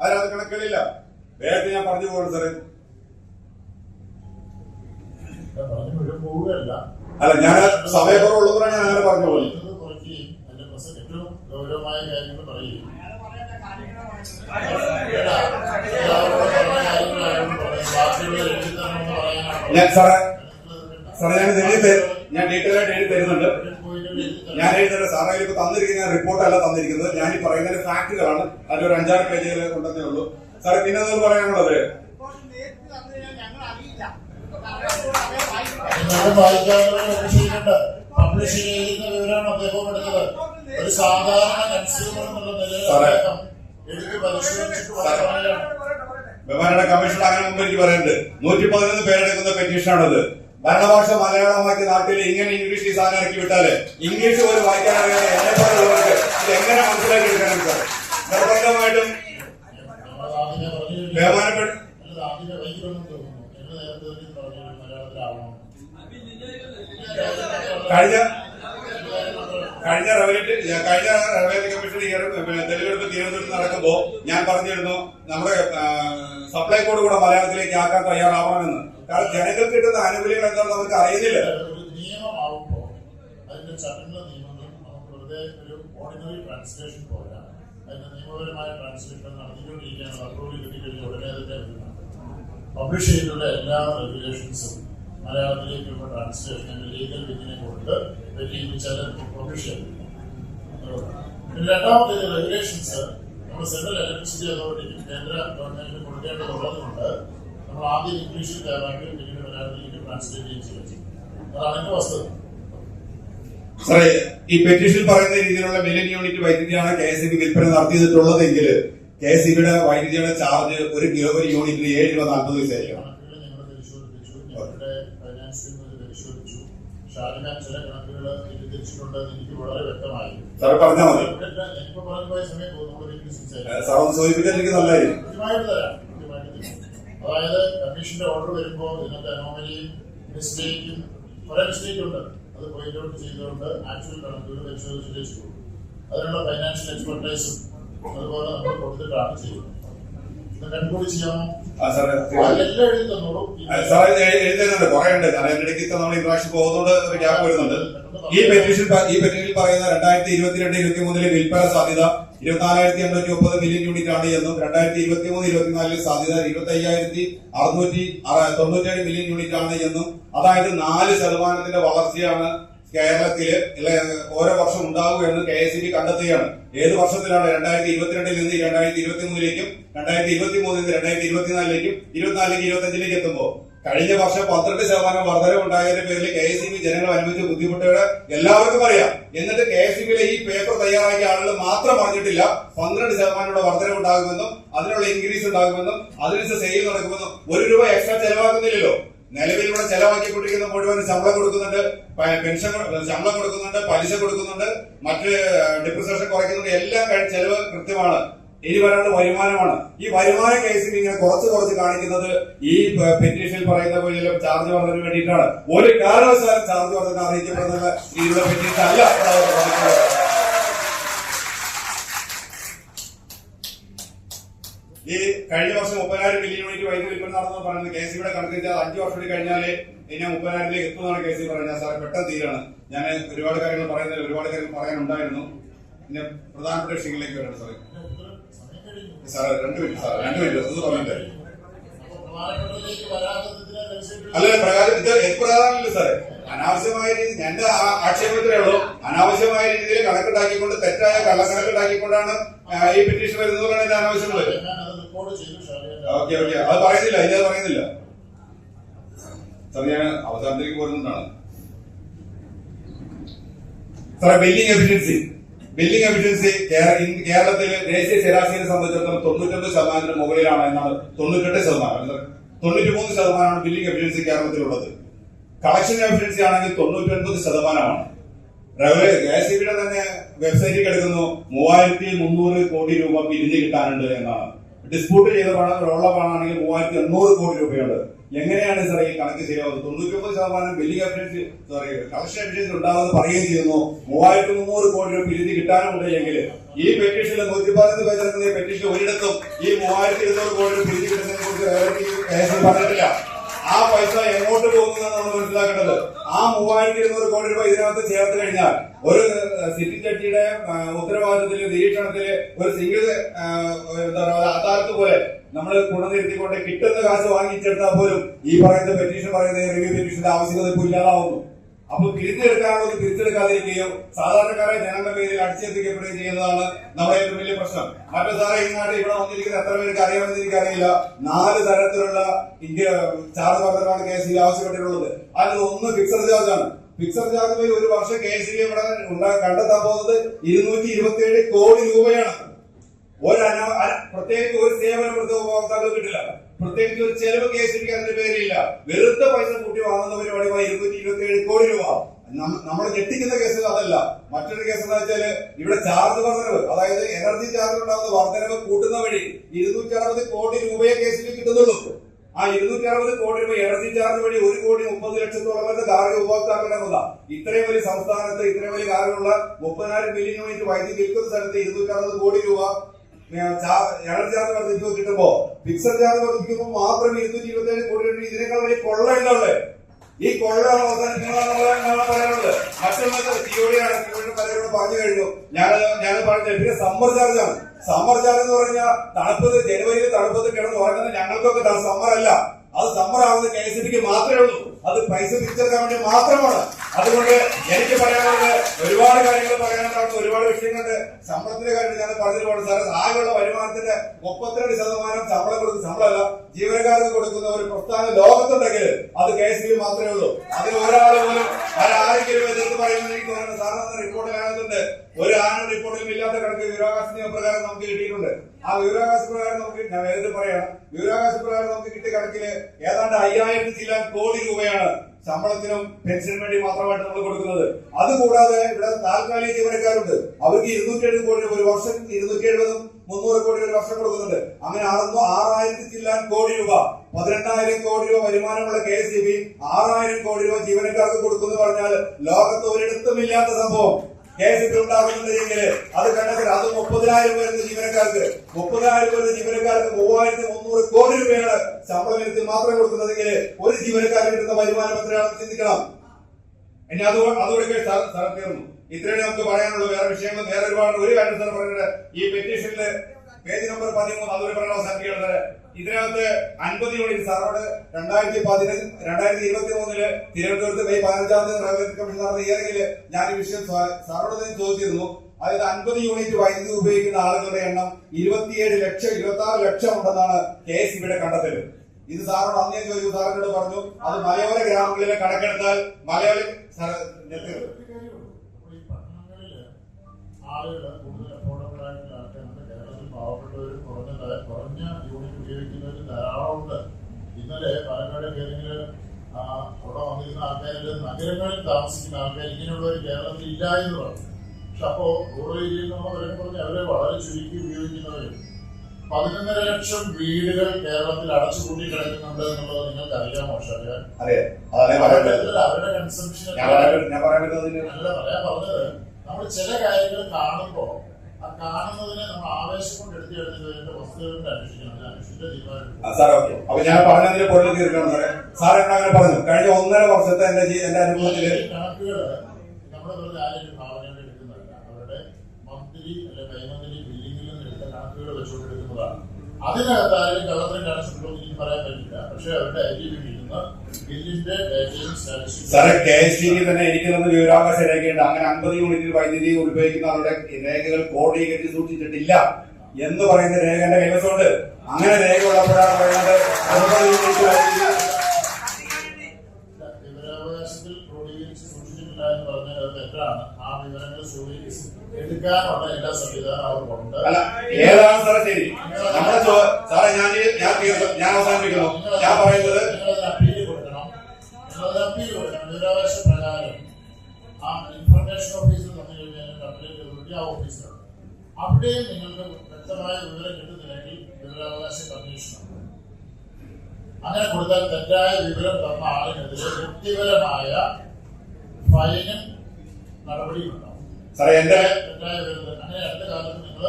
അതിനകത്ത് കണക്കുകളില്ല. വേഗത്തിൽ ഞാൻ പറഞ്ഞു പോകുന്നത് സാറേ. അല്ല ഞാൻ സമയക്കുറവുള്ളതുകൊണ്ടാണ് ഞാൻ അങ്ങനെ പറഞ്ഞു പോകുന്നത് അതിന്റെ ഏറ്റവും ഗൗരവമായ കാര്യങ്ങൾ പറയുകയും ഞാൻ സാറേ സാറേ ഞാൻ എഴുതി ഞാൻ ഡീറ്റെയിൽ ആയിട്ട് എഴുതി തരുന്നുണ്ട്. ഞാൻ എഴുതി എഴുതുന്നത് സാറേ ഇപ്പൊ തന്നിരിക്കുന്ന റിപ്പോർട്ടല്ല തന്നിരിക്കുന്നത്. ഞാൻ ഈ പറയുന്ന ഫാക്ടുകളാണ് ഒരു അഞ്ചാറ് പേജുകൾ കൊണ്ടുവന്നേ ഉള്ളൂ. സാറേ പിന്നെ പറയാനുള്ളത്? നിങ്ങൾ പബ്ലിഷ് പബ്ലിഷ് ചെയ്യുന്ന വിവരമാണ് അദ്ദേഹം എടുത്തത്. ഒരു സാധാരണ കൺസ്യൂമർ എന്നുള്ള നിലയിൽ സാറേ. അദ്ദേഹം എടുത്ത് പരിശോധിച്ചിട്ട് സാറേ. പറയുകയാണ് ബഹുമാനയുടെ കമ്മീഷൻ അങ്ങനെ മുമ്പ് എനിക്ക് പറയുന്നുണ്ട് നൂറ്റി പതിനൊന്ന് പേരെടുക്കുന്ന പെറ്റീഷനാണത് ഭരണഭാഷ മലയാളമാക്കി നാട്ടിൽ ഇങ്ങനെ ഇംഗ്ലീഷ് ഈ സാധനം ഇറക്കി വിട്ടാൽ ഇംഗ്ലീഷ് പോലും വായിക്കാൻ അറിയാതെ എന്നെ പോലുള്ളവർക്ക് ഇത് എങ്ങനെ മനസ്സിലാക്കി എടുക്കണം സാർ നിർബന്ധമായിട്ടും. ബഹുമാനപ്പെട്ട കഴിഞ്ഞ കഴിഞ്ഞ റവന്യൂ കഴിഞ്ഞ റവന്യൂ കമ്മീഷൻ തെരഞ്ഞെടുപ്പ് തിരുവനന്തപുരത്ത് നടക്കുമ്പോ ഞാൻ പറഞ്ഞിരുന്നു നമ്മുടെ സപ്ലൈ കോഡ് കൂടെ മലയാളത്തിലേക്ക് ആക്കാൻ തയ്യാറാവണമെന്ന്. കാരണം ജനങ്ങൾക്ക് കിട്ടുന്ന ആനുകൂല്യങ്ങൾ എന്താണെന്ന് നമുക്ക് അറിയുന്നില്ല. നമുക്ക് ഒരു ഓർഡിനറി ട്രാൻസ്ലേഷൻ പോരാ. അതിന്റെ നിയമപരമായ ട്രാൻസ്ലേഷൻ നടത്തിക്കൊണ്ടിരിക്കുകയാണ് അപ്രൂവൽ കിട്ടിക്കഴിഞ്ഞാൽ ഉടനെ പബ്ലിഷ് ചെയ്തിട്ടുള്ള എല്ലാ റെഗുലേഷൻസും മലയാളത്തിലേക്കുള്ള ട്രാൻസ്ലേഷൻ ലീഗൽ വിധിനെ കൊണ്ട് വെറ്റിച്ചാൽ പബ്ലിഷ് ചെയ്തു പിന്നെ രണ്ടാമത്തെ റെഗുലേഷൻസ് നമ്മൾ സെൻട്രൽ ഇലക്ട്രിസിറ്റി അതോറിറ്റിക്ക് കേന്ദ്ര ഗവൺമെന്റിന് കൊടുക്കേണ്ടതുള്ളതുകൊണ്ട് നമ്മൾ ആദ്യം ഇംഗ്ലീഷിൽ തയ്യാറാക്കി പിന്നീട് മലയാളത്തിലേക്ക് ട്രാൻസ്ലേറ്റ് ചെയ്യും. അതാണ് വസ്തുത. സാറേ ഈ പറയുന്ന രീതിയിലുള്ള മില്യൻ യൂണിറ്റ് വൈദ്യുതിയാണ് കെ എസ് ബി വിൽപ്പന നടത്തിയിട്ടുള്ളതെങ്കിൽ കെ എസ് വൈദ്യുതിയുടെ ചാർജ് ഒരു കിലോമീറ്റർ യൂണിറ്റിന് ഏഴ് രൂപ നാൽപ്പത് പൈസ ആയിരിക്കണം കണക്കുകൾ ഞങ്ങൾ പരിശോധിപ്പിച്ചു ഞങ്ങളുടെ ഫൈനാൻസ് ടീം ഇത് പരിശോധിച്ചു ഷാജഹാൻ ചില കണക്കുകൾ തിരിച്ചിട്ടുണ്ട് എനിക്ക് വളരെ വ്യക്തമായി സാറ് പറഞ്ഞാൽ മതി. ഇപ്പൊ സമയത്ത് നമ്മൾ വീട്ടിൽ സംസാരിക്കും സാർ ഒന്ന് സൂചിപ്പിച്ചാൽ എനിക്ക് നല്ലതായിരിക്കും കൃത്യമായിട്ട് തരാം. അതായത് കമ്മീഷന്റെ ഓർഡർ വരുമ്പോൾ ഇതിനകത്ത് അനോമലിയും മിസ്റ്റേക്കും കുറെ മിസ്റ്റേക്ക് ഉണ്ട്. അത് പോയിന്റ് ഔട്ട് ചെയ്തുകൊണ്ട് ആക്ച്വൽ കണക്കുകൾ പരിശോധിച്ചു അതിനുള്ള ഫൈനാൻഷ്യൽ എക്സ്പെർട്ടൈസും അതുപോലെ നമ്മൾ കൊടുത്തിട്ടാണ് ചെയ്യുന്നത് ഇത് കൺക്ലൂഡ് ചെയ്യാമോ ആ സാറേ എഴുതുന്നുണ്ട് കുറെ ഉണ്ട് കാരണം എന്റെ ഇടയ്ക്ക് നമ്മൾ ഇൻട്രാക്ഷൻ പോകുന്നതുകൊണ്ട് ഒരു ഗ്യാപ്പ് വരുന്നുണ്ട്. ഈ പെറ്റീഷൻ ഈ പെറ്റീഷനിൽ പറയുന്ന രണ്ടായിരത്തി ഇരുപത്തിരണ്ട് ഇരുപത്തി മൂന്നിലെ വിൽപ്പന സാധ്യത ഇരുപത്തിനാലായിരത്തി എണ്ണൂറ്റി മുപ്പത് മില്യൺ യൂണിറ്റ് ആണ് എന്നും രണ്ടായിരത്തി ഇരുപത്തി മൂന്ന് ഇരുപത്തിനാലിലെ സാധ്യത ഇരുപത്തി അയ്യായിരത്തി അറുന്നൂറ്റി തൊണ്ണൂറ്റേഴ് മില്യൺ യൂണിറ്റ് ആണ് എന്നും അതായത് നാല് ശതമാനത്തിന്റെ വളർച്ചയാണ് കേരളത്തിൽ ഇല്ല, ഓരോ വർഷം ഉണ്ടാകും എന്ന് കെ എസ് ഇ ബി കണ്ടെത്തുകയാണ്. ഏത് വർഷത്തിലാണ് രണ്ടായിരത്തി ഇരുപത്തിരണ്ടിൽ നിന്ന് രണ്ടായിരത്തി ഇരുപത്തി മൂന്നിലേക്കും രണ്ടായിരത്തി ഇരുപത്തി മൂന്നിൽ നിന്ന് രണ്ടായിരത്തി ഇരുപത്തിനാലിലേക്കും ഇരുപത്തിനാലിലേക്ക് ഇരുപത്തഞ്ചിലേക്ക് എത്തുമ്പോൾ കഴിഞ്ഞ വർഷം പന്ത്രണ്ട് ശതമാനം വർധന ഉണ്ടായതിന്റെ പേരിൽ കെ എസ് ഇ ബി ജനങ്ങൾ അനുഭവിച്ച ബുദ്ധിമുട്ടുകൾ എല്ലാവർക്കും അറിയാം. എന്നിട്ട് കെ എസ് ഇ ബിയിലെ ഈ പേപ്പർ തയ്യാറാക്കിയ ആളുകൾ മാത്രം പറഞ്ഞിട്ടില്ല പന്ത്രണ്ട് ശതമാനമുള്ള വർധന ഉണ്ടാകുമെന്നും അതിനുള്ള ഇൻക്രീസ് ഉണ്ടാകുമെന്നും അതിനനുസരിച്ച് സെയിൽ നടക്കുമെന്നും ഒരു രൂപ എക്സ്ട്രാ ചെലവാക്കുന്നില്ലല്ലോ. നിലവിൽ ഇവിടെ ചെലവാക്കിക്കൊണ്ടിരിക്കുന്ന മുഴുവൻ ശമ്പളം കൊടുക്കുന്നുണ്ട്. പെൻഷൻ ശമ്പളം കൊടുക്കുന്നുണ്ട് പലിശ കൊടുക്കുന്നുണ്ട് മറ്റ് ഡിപ്രിസേഷൻ കുറയ്ക്കുന്നുണ്ട്. എല്ലാം ചെലവ് കൃത്യമാണ്. ഇനി വരാനുള്ള വരുമാനമാണ്. ഈ വരുമാന കേസിൽ ഇങ്ങനെ കുറച്ച് കുറച്ച് കാണിക്കുന്നത് ഈ പെറ്റീഷനിൽ പറയുന്ന പോലെ ചാർജ് വർദ്ധന വേണ്ടിയിട്ടാണ്. ഒരു കാരണവശാലും ചാർജ് വർദ്ധന അറിയിക്കപ്പെടുന്ന പെറ്റീഷൻ അല്ല. ഈ കഴിഞ്ഞ വർഷം മുപ്പതിനായിരം മില്യൺ യൂണിറ്റ് വൈദ്യുതി വിൽപ്പന നടന്നു പറയുന്നത് കെ സിയുടെ കണക്കിട്ട് കണക്ക് അഞ്ചു വർഷം കഴിഞ്ഞാൽ ഇനി മുപ്പതിനായിരത്തിലേക്ക് എത്തുന്നതാണ് കെ സി പറഞ്ഞത്. സാർ പെട്ടെന്ന് തീരാണ്. ഞാൻ ഒരുപാട് കാര്യങ്ങൾ പറയുന്നില്ല ഒരുപാട് കാര്യങ്ങൾ പറയാനുണ്ടായിരുന്നു. പിന്നെ പ്രധാനപ്പെട്ട വിഷയങ്ങളിലേക്ക് വരണം സാറേ. സാർ രണ്ട് മിനിറ്റ് സാർ രണ്ട് മിനിറ്റ് ഒന്ന് അല്ല പ്രകാരം ഇത് എപ്രകാരമല്ല സാറേ? അനാവശ്യമായ രീതി എന്റെ ആക്ഷേപത്തിലേ ഉള്ളൂ. അനാവശ്യമായ രീതിയിൽ കണക്കുണ്ടാക്കിക്കൊണ്ട് തെറ്റായ കള്ളക്കണക്കുണ്ടാക്കിക്കൊണ്ടാണ് ഈ പെറ്റീഷൻ വരുന്നത് പറയുന്നത് അനാവശ്യമുള്ളത് ഓക്കെ ഓക്കെ. അത് പറയുന്നില്ല ഇല്ല പറയുന്നില്ല. സാർ ഞാൻ അവസാനത്തേക്ക് പോരുന്നതാണ് സാറേ ബില്ലിംഗ് എഫിഷ്യൻസി ബില്ലിംഗ് എഫിഷ്യൻസി കേരളത്തിൽ ദേശീയ ശരാശരിയെ സംബന്ധിച്ചിടത്തോളം തൊണ്ണൂറ്റൊമ്പത് ശതമാനത്തിന് മുകളിലാണ് എന്നാണ് തൊണ്ണൂറ്റെട്ട് ശതമാനം തൊണ്ണൂറ്റി മൂന്ന് ശതമാനമാണ് ബില്ലിംഗ് എഫിഷ്യൻസി കേരളത്തിലുള്ളത്. കളക്ഷൻ എഫിഷ്യൻസി ആണെങ്കിൽ തൊണ്ണൂറ്റൊൻപത് ശതമാനമാണ്. കെ തന്നെ വെബ്സൈറ്റിൽ കിടക്കുന്നു മൂവായിരത്തി മുന്നൂറ് കോടി രൂപ പിരിഞ്ഞു കിട്ടാനുണ്ട് എന്നാണ്. ഡിസ്പ്യൂട്ട് ചെയ്ത പണം ഉള്ള പണമാണെങ്കിൽ മൂവായിരത്തി എണ്ണൂറ് കോടി രൂപയുണ്ട്. എങ്ങനെയാണ് സാർ ഈ കണക്ക് ശരിയാവുന്നത് തൊണ്ണൂറ്റി ഒമ്പത് ശതമാനം billing efficiency sorry collection efficiency ഉണ്ടാകുമെന്ന് പറയുകയും ചെയ്യുന്നു. മൂവായിരത്തി മുന്നൂറ് കോടി രൂപ പിരിഞ്ഞു കിട്ടാനുണ്ട് എങ്കിൽ ഈ പെറ്റീഷനിൽ നൂറ്റി പതിനഞ്ച് പേജ് പെറ്റീഷൻ ഒരിടത്തും ഈ മൂവായിരത്തി ഇരുന്നൂറ് കോടി രൂപ പിരിഞ്ഞു കിട്ടുന്നതിനെ കുറിച്ച് പറഞ്ഞിട്ടില്ല. ആ പൈസ എങ്ങോട്ട് പോകുന്നതാണ് നമ്മൾ മനസ്സിലാക്കേണ്ടത് ആ മൂവായിരത്തി ഇരുന്നൂറ് കോടി രൂപ ഇതിനകത്ത് ചേർത്ത് കഴിഞ്ഞാൽ ഒരു സിറ്റി ജഡ്ജിയുടെ ഉത്തരവാദിത്തത്തിൽ നിരീക്ഷണത്തിൽ ഒരു സിംഗിൾ എന്താ പറയുക അദാലത്ത് പോലെ നമ്മൾ ഗുണനിരുത്തിക്കൊണ്ട് കിട്ടുന്ന കാശ് വാങ്ങിച്ചെടുത്താൽ പോലും ഈ പറയുന്ന പെറ്റീഷൻ പറയുന്ന റിവ്യൂ പെറ്റീഷന്റെ ആവശ്യകത ഇപ്പോൾ ഇല്ലാതാവുന്നു. അപ്പൊ പിരിച്ചെടുക്കാനുള്ളത് പിരിച്ചെടുക്കാതിരിക്കുകയോ സാധാരണക്കാരെ ജനങ്ങളുടെ പേരിൽ അടിച്ചേൽപ്പിക്കപ്പെടുകയും ചെയ്യുന്നതാണ് നമ്മുടെ ഏറ്റവും വലിയ പ്രശ്നം. മറ്റു സാറേ ഇങ്ങോട്ട് ഇവിടെ വന്നിരിക്കുന്ന എത്ര പേർക്ക് അറിയാമെന്ന് എനിക്കറിയില്ല. നാല് തരത്തിലുള്ള ഇന്ത്യ ചാർജ് വർധനമാണ് കെ സി ആവശ്യപ്പെട്ടിട്ടുള്ളത്. അതിൽ ഒന്ന് ഫിക്സഡ് ചാർജ് ആണ്. ഫിക്സഡ് ചാർജ് വഴി ഒരു വർഷം കെ എസ് സി ഇവിടെ കണ്ടെത്താൻ പോകുന്നത് ഇരുന്നൂറ്റി ഇരുപത്തിയേഴ് കോടി രൂപയാണ്. ഒരു പ്രത്യേകിച്ച് ഒരു സേവനം ഇവിടുത്തെ ഉപഭോക്താക്കൾ കിട്ടില്ല. പ്രത്യേകിച്ച് ഒരു ചെലവ് കേസിലേക്ക് അതിന്റെ പേരില്ല വെറുതെ പൈസ കൂട്ടി വാങ്ങുന്ന പരിപാടി ഇരുന്നൂറ്റി ഇരുപത്തി ഏഴ് കോടി രൂപ. നമ്മൾ ഞെട്ടിക്കുന്ന കേസിൽ അതല്ല. മറ്റൊരു കേസ് എന്താ വെച്ചാൽ ഇവിടെ ചാർജ് വർദ്ധനവ് അതായത് എനർജി ചാർജ് ഉണ്ടാകുന്ന വർദ്ധനവ് കൂട്ടുന്ന വഴി ഇരുന്നൂറ്റി അറുപത് കോടി രൂപയെ കേസിൽ കിട്ടുന്നുള്ളൂ. ആ ഇരുന്നൂറ്റി അറുപത് കോടി രൂപ എനർജി ചാർജ് വഴി ഒരു കോടി മുപ്പത് ലക്ഷത്തോളം വരുന്ന കാർഷിക ഉപഭോക്താക്കളുടെ മുത ഇത്രയും വലിയ സംസ്ഥാനത്ത് ഇത്രയും വലിയ കാര്യമുള്ള മുപ്പതിനായിരം മില്യൺ യൂണിറ്റ് വൈദ്യുതി വിൽക്കുന്ന സ്ഥലത്ത് ഇരുന്നൂറ്റി അറുപത് കോടി രൂപ എനർജി ചാർജ് വർദ്ധിച്ചു കിട്ടുമ്പോ ഫിക്സഡ് ചാർജ് വർദ്ധിക്കുമ്പോൾ മാത്രം ഇരുന്നൂറ്റി ഇരുപത്തി ഏഴ് കോടി രൂപ ഇതിനേക്കാൾ വലിയ ഈ കൊള്ള പറയാനുള്ളത്. സിഒഡിയാണ് സിഒഡിയുടെ പലരോട് പറഞ്ഞു കഴിഞ്ഞു. ഞാൻ ഞാൻ പറഞ്ഞത് സമ്മർ ചാർജാണ് സമ്മർ ചാർജ് എന്ന് പറഞ്ഞാൽ തണുപ്പത്ത് ജനുവരിയിൽ തണുപ്പത്ത് കിടന്ന് ഉറങ്ങുന്ന ഞങ്ങൾക്കൊക്കെ സമ്മർ അല്ല. അത് സമ്മർ ആവുന്നത് കെ എസ് ബിക്ക് മാത്രമേ ഉള്ളൂ. അത് പൈസ തിരിച്ചെടുക്കാൻ വേണ്ടി മാത്രമാണ്. അതുകൊണ്ട് എനിക്ക് പറയാനുള്ളത് ഒരുപാട് കാര്യങ്ങൾ പറയാനുണ്ടാവും ഒരുപാട് വിഷയങ്ങളുണ്ട്. ശമ്പളത്തിന്റെ കാര്യത്തിൽ ഞാൻ പറഞ്ഞിട്ടുണ്ട് സാറേ ആകെയുള്ള വരുമാനത്തിന്റെ മുപ്പത്തിരണ്ട് ശതമാനം ശമ്പളം കൊടുക്കുന്ന ശമ്പളമല്ല ജീവനക്കാർക്ക് കൊടുക്കുന്ന ഒരു പ്രസ്ഥാനം ലോകത്തുണ്ടെങ്കിൽ അത് കെ എസ് ബി മാത്രമേ ഉള്ളൂ. അതിൽ ഒരാൾ പോലും ആരെങ്കിലും എതിർത്ത് പറയുമെന്ന് എനിക്ക് തോന്നുന്നു സാറിന് റിപ്പോർട്ട് കാണുന്നുണ്ട് ഒരു ആന റിപ്പോർട്ടിലും ഇല്ലാത്ത കണക്ക് വിവരാവകാശ നിയമപ്രകാരം നമുക്ക് കിട്ടിയിട്ടുണ്ട്. ആ വിവരാവകാശ പ്രകാരം നമുക്ക് ഞാൻ വേദന പറയണം വിവരാവകാശ പ്രകാരം നമുക്ക് കിട്ടിയ കണക്കിൽ ഏതാണ്ട് അയ്യായിരത്തി ചില കോടി രൂപയാണ് ശമ്പളത്തിനും പെൻഷനും വേണ്ടി മാത്രമായിട്ട് നമ്മൾ കൊടുക്കുന്നത്. അതുകൂടാതെ ഇവിടെ താൽക്കാലിക ജീവനക്കാരുണ്ട്. അവർക്ക് ഇരുന്നൂറ്റി എഴുപത് കോടി ഒരു വർഷം ഇരുന്നൂറ്റി എഴുപതും മുന്നൂറ് കോടി ഒരു വർഷം കൊടുക്കുന്നുണ്ട്. അങ്ങനെ അറുന്നൂ ആറായിരത്തി ചില്ലാൻ കോടി രൂപ പതിനെണ്ണായിരം കോടി രൂപ വരുമാനമുള്ള കെ എസ് ആറായിരം കോടി രൂപ ജീവനക്കാർക്ക് കൊടുക്കുന്നു പറഞ്ഞാൽ ലോകത്ത് ഒരിടത്തും ഇല്ലാത്ത സംഭവം. കെ എസ് ബി ഉണ്ടാകുന്നുണ്ടെങ്കിൽ അത് കണ്ടെങ്കിൽ അത് മുപ്പതിനായിരം വരുന്ന ജീവനക്കാർക്ക് മുപ്പതിനായിരം വരുന്ന ജീവനക്കാർക്ക് മൂവായിരത്തി മുന്നൂറ് കോടി രൂപയാണ് ശമ്പളം ഇനത്തിൽ മാത്രം കൊടുക്കുന്നതെങ്കിൽ ഒരു ജീവനക്കാരൻ കിട്ടുന്ന വരുമാനം എത്രയാണെന്ന് ചിന്തിക്കണം. ഇനി അത് അതോടെ സ്ഥലം തീർന്നു ഇത്രയും നമുക്ക് പറയാനുള്ളൂ. വേറെ വിഷയങ്ങൾ വേറെ ഒരുപാട് ഒരു കാര്യം തന്നെ പറഞ്ഞിട്ട് ഈ പെറ്റീഷനിൽ പേജ് നമ്പർ പതിമൂന്ന് അതൊരു പറഞ്ഞ അവസാനിപ്പിക്കുന്നത് ഇതിനകത്ത് അൻപത് യൂണിറ്റ് സാറോട് രണ്ടായിരത്തി പതിനഞ്ച് രണ്ടായിരത്തി ഇരുപത്തി മൂന്നിൽ തിരുവനന്തപുരത്ത് മെയ് പതിനഞ്ചാം തീയതി റവന്യൂ കമ്മീഷൻ നടന്ന ഇയറിംഗിൽ ഞാൻ ഈ വിഷയം സാറോട് തന്നെ ചോദിച്ചിരുന്നു. അതായത് അൻപത് യൂണിറ്റ് വൈദ്യുതി ഉപയോഗിക്കുന്ന ആളുകളുടെ എണ്ണം ഇരുപത്തിയേഴ് ലക്ഷം ഇരുപത്തി ആറ് ലക്ഷം ഉണ്ടെന്നാണ് കെ എസ് ഇവിടെ കണ്ടെത്തൽ ഇത് സാറോട് അന്നേ ചോദിച്ചു സാറിനോട് പറഞ്ഞു അത് മലയോര ഗ്രാമങ്ങളിലെ കണക്കെടുത്താൽ മലയോര സാറ് നിർത്തിയത്. ഒരു കാര്യമുള്ളൂ. അപ്പോൾ ഈ പട്ടണങ്ങളിൽ ആളുകൾ കൂടുതൽ അഫോർഡബിൾ ആയിട്ടുള്ള ആൾക്കാരുണ്ട് കേരളത്തിൽ പാവപ്പെട്ടവരും കുറഞ്ഞ കുറഞ്ഞ യൂണിറ്റ് ഉപയോഗിക്കുന്നവരും ധാരാളം ഉണ്ട് ഇന്നലെ പാലക്കാട് ഏതെങ്കിലും അവിടെ വന്നിരുന്ന ആൾക്കാരിൽ നഗരങ്ങളിൽ താമസിക്കുന്ന ആൾക്കാർ ഇങ്ങനെയുള്ളവർ കേരളത്തിൽ ഇല്ല എന്ന് പറഞ്ഞു. പക്ഷെ അപ്പോ റൂറൽ ഏരിയയിൽ നമ്മൾ പറഞ്ഞ് അവരെ വളരെ ചുരുക്കി ഉപയോഗിക്കുന്നവരും. പതിനൊന്നര ലക്ഷം വീടുകൾ കേരളത്തിൽ അടച്ചുപൂട്ടി കിടക്കുന്നുണ്ട് എന്നുള്ളത് നിങ്ങൾക്ക് അറിയാമോ അവരുടെ കൺസംഷൻ അല്ല പറയാൻ പറഞ്ഞത് നമ്മൾ ചില കാര്യങ്ങൾ കാണുമ്പോൾ ആ കാണുന്നതിനെ നമ്മൾ ആവേശം കൊണ്ട് എടുത്തു കഴിഞ്ഞതിന്റെ വസ്തുതകളുടെ അന്വേഷിക്കണം അപ്പൊ ഞാൻ പറഞ്ഞതിന് പൊള്ളി തീർക്കണം സാറേ സാർ എന്നോട് അങ്ങനെ പറഞ്ഞു. കഴിഞ്ഞ ഒന്നര വർഷത്തെ എന്റെ എന്റെ അനുഭവത്തിൽ ഈ കണക്കുകൾ നമ്മൾ വെറുതെ എടുക്കുന്നതല്ല. അവരുടെ മന്ത്ലി അല്ലെ കൈമന്ത്ലി ബില്ലിംഗിൽ നിന്ന് എടുത്ത കണക്കുകൾ വെച്ചുകൊണ്ട് എടുക്കുന്നതാണ്. അതിനകത്ത് ആരെയും കള്ളത്തിനും കാണിച്ചിട്ടുണ്ടോ എന്ന് പറയാൻ പറ്റില്ല. പക്ഷെ അവരുടെ ഐ ടി സ്റ്റാറ്റിസ്റ്റിക്സും സാറേ കെ എസ് ടി തന്നെ എനിക്ക് തന്ന വിവരാവകാശ രേഖയുണ്ട്. അങ്ങനെ അമ്പത് യൂണിറ്റിൽ വൈദ്യുതി ഉപയോഗിക്കുന്ന അവരുടെ രേഖകൾ കോടീകരിച്ച് സൂക്ഷിച്ചിട്ടില്ല എന്ന് പറയുന്ന രേഖ എന്റെ കൈവശമുണ്ട്. അങ്ങനെ രേഖ ഉള്ളപ്പോഴാണ് പറയുന്നത് അൻപത് യൂണിറ്റ് വൈദ്യുതി അല്ല ഏതാണ് സാറേ ശരി? നമ്മുടെ സാറേ ഞാൻ ഞാൻ അവസാനിപ്പിക്കുന്നു. ഞാൻ പറയുന്നത് വിവരാവകാശ പ്രകാരം ആ ഇൻഫർമേഷൻ ഓഫീസിൽ വന്നു കഴിഞ്ഞാൽ കംപ്ലൈന്റ് അതോറിറ്റി ആ ഓഫീസിലുണ്ട് അവിടെയും നിങ്ങൾക്ക് വ്യക്തമായ വിവരം കിട്ടുന്നില്ലെങ്കിൽ വിവരാവകാശ കമ്മീഷനാണ്. അങ്ങനെ കൊടുത്താൽ തെറ്റായ വിവരം തന്ന ആളിനെതിരെ വ്യക്തിപരമായ ഫൈനും നടപടിയും ഉണ്ടാവും സാറേ എന്റെ തെറ്റായ വിവരങ്ങൾ അങ്ങനെ രണ്ട് കാലത്ത് നിങ്ങൾ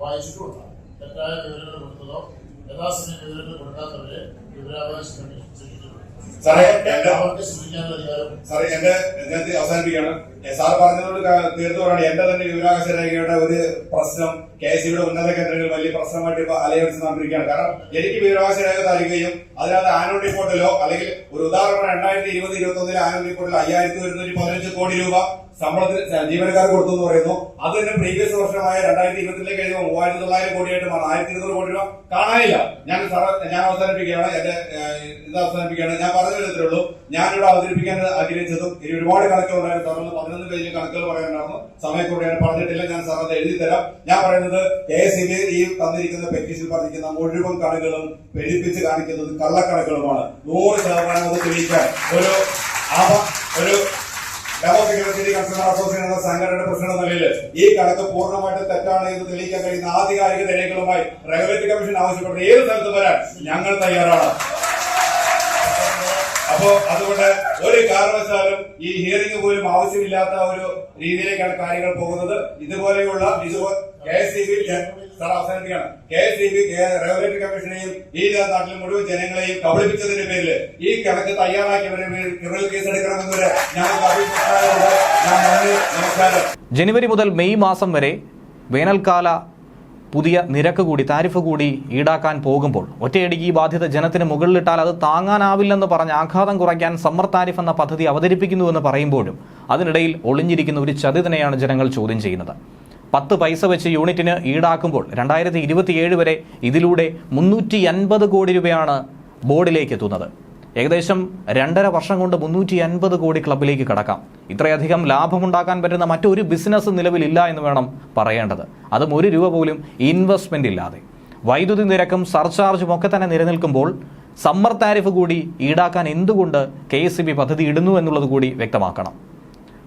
വായിച്ചിട്ടുണ്ടാവും തെറ്റായ വിവരങ്ങൾ കൊടുത്തതോ യഥാസമയം വിവരങ്ങൾ കൊടുക്കാത്തവരെ വിവരാവകാശ കമ്മീഷൻ ശിക്ഷിച്ചിട്ടുണ്ട് സാറേ സാറേ എന്റെ ഞാൻ അവസാനിപ്പിക്കുകയാണ്. സാർ പറഞ്ഞതോട് ക- തീർത്തു പറയാണ് എന്റെ തന്നെ യുവരാകാശ രേഖയുടെ ഒരു പ്രശ്നം കെ എസ് സിയുടെ ഉന്നത കേന്ദ്രങ്ങൾ വലിയ പ്രശ്നമായിട്ട് ഇപ്പൊ അലയൻസ് നടന്നിരിക്കുകയാണ്. കാരണം എനിക്ക് വിവരാവകാശ രേഖ തരികയും അതിനകത്ത് ആനുവൽ റിപ്പോർട്ടിലോ അല്ലെങ്കിൽ ഒരു ഉദാഹരണം രണ്ടായിരത്തി ഇരുപത് ഇരുപത്തി ഒന്നിലെ ആനുവൽ റിപ്പോർട്ടിൽ അയ്യായിരത്തി ഒരുന്നൂറ്റി പതിനഞ്ച് കോടി രൂപ ശമ്പളത്തിന് ജീവനക്കാർ കൊടുത്തു എന്ന് പറയുന്നു. അത് തന്നെ പ്രീവിയസ് വർഷമായ രണ്ടായിരത്തി ഇരുപത്തിലേക്ക് എഴുതുമ്പോൾ മൂവായിരത്തി തൊള്ളായിരം കോടിയായിട്ട് മാറും ആയിരത്തി ഇരുന്നൂറ് കോടി രൂപ കാണാനില്ല. ഞാൻ ഞാൻ അവസാനിപ്പിക്കുകയാണ്. എന്റെ ഇത് അവസാനിപ്പിക്കുകയാണ്. ഞാൻ പറഞ്ഞു വിധത്തിലുള്ളൂ ഞാനിവിടെ അവതരിപ്പിക്കാൻ ആഗ്രഹിച്ചതും ഇനി ഒരുപാട് കണക്കുകൾ ഉണ്ടായിരുന്നു. സാറിന് പതിനൊന്ന് പേജിൽ കണക്കുകൾ പറയാനുണ്ടായിരുന്നു. സമയക്കൂടെ ഞാൻ പറഞ്ഞിട്ടില്ല. ഞാൻ സാറത് എഴുതി തരാം ഞാൻ പറയുന്നത് കെ എസ് ഈ തന്നിരിക്കുന്ന പെറ്റീഷൻ പറഞ്ഞിരിക്കുന്ന മുഴുവൻ കണക്കുകളും പെരുപ്പിച്ച് കാണിക്കുന്നത് കള്ളക്കണക്കുകളുമാണ്. നൂറ് ശതമാനം അത് തെളിയിക്കാൻ. ഒരു ഒരു അസോസിയേഷൻ സംഘടനയുടെ പ്രസിഡന്റ് നിലയിൽ ഈ കണക്ക് പൂർണമായിട്ട് തെറ്റാണ് എന്ന് തെളിയിക്കാൻ കഴിയുന്ന ആധികാരിക രേഖകളുമായി റെഗുലേറ്ററി കമ്മീഷൻ ആവശ്യപ്പെട്ട ഏത് സ്ഥലത്ത് വരാൻ ഞങ്ങൾ തയ്യാറാണ്. അപ്പോ അതുകൊണ്ട് ഒരു കാരണവശാലും ഈ ഹിയറിംഗ് പോലും ആവശ്യമില്ലാത്ത ഒരു രീതിയിലേക്കാണ് കാര്യങ്ങൾ പോകുന്നത്. ഇതുപോലെയുള്ള K S C B sir K S C B regulatory കമ്മീഷനെയും ഈ നാട്ടിലെ മുഴുവൻ ജനങ്ങളെയും കബളിപ്പിച്ചതിന്റെ പേരിൽ ഈ കണക്ക് തയ്യാറാക്കിയവരെ ക്രിമിനൽ കേസ് എടുക്കണമെന്നൊരു ഞാൻ നമസ്കാരം. ജനുവരി മുതൽ മെയ് മാസം വരെ വേനൽക്കാല പുതിയ നിരക്ക് കൂടി താരിഫ് കൂടി ഈടാക്കാൻ പോകുമ്പോൾ ഒറ്റയടിക്ക് ഈ ബാധ്യത ജനത്തിന് മുകളിലിട്ടാൽ അത് താങ്ങാനാവില്ലെന്ന് പറഞ്ഞ് ആഘാതം കുറയ്ക്കാൻ സമ്മർ താരിഫ് എന്ന പദ്ധതി അവതരിപ്പിക്കുന്നുവെന്ന് പറയുമ്പോഴും അതിനിടയിൽ ഒളിഞ്ഞിരിക്കുന്ന ഒരു ചതിതനെയാണ് ജനങ്ങൾ ചോദ്യം ചെയ്യുന്നത്. പത്ത് പൈസ വെച്ച് യൂണിറ്റിന് ഈടാക്കുമ്പോൾ രണ്ടായിരത്തി ഇരുപത്തിയേഴ് വരെ ഇതിലൂടെ മുന്നൂറ്റി അൻപത് കോടി രൂപയാണ് ബോർഡിലേക്ക് എത്തുന്നത്. ഏകദേശം രണ്ടര വർഷം കൊണ്ട് മുന്നൂറ്റി അൻപത് കോടി ക്ലബിലേക്ക് കടക്കാം. ഇത്രയധികം ലാഭമുണ്ടാക്കാൻ പറ്റുന്ന മറ്റൊരു ബിസിനസ് നിലവിലില്ല എന്ന് വേണം പറയേണ്ടത്. അതും ഒരു രൂപ പോലും ഇൻവെസ്റ്റ്മെന്റ് ഇല്ലാതെ. വൈദ്യുതി നിരക്കും സർചാർജും ഒക്കെ തന്നെ നിലനിൽക്കുമ്പോൾ സമ്മർ താരിഫ് കൂടി ഈടാക്കാൻ എന്തുകൊണ്ട് കെ എസ് ബി പദ്ധതി ഇടുന്നു എന്നുള്ളത് കൂടി വ്യക്തമാക്കണം.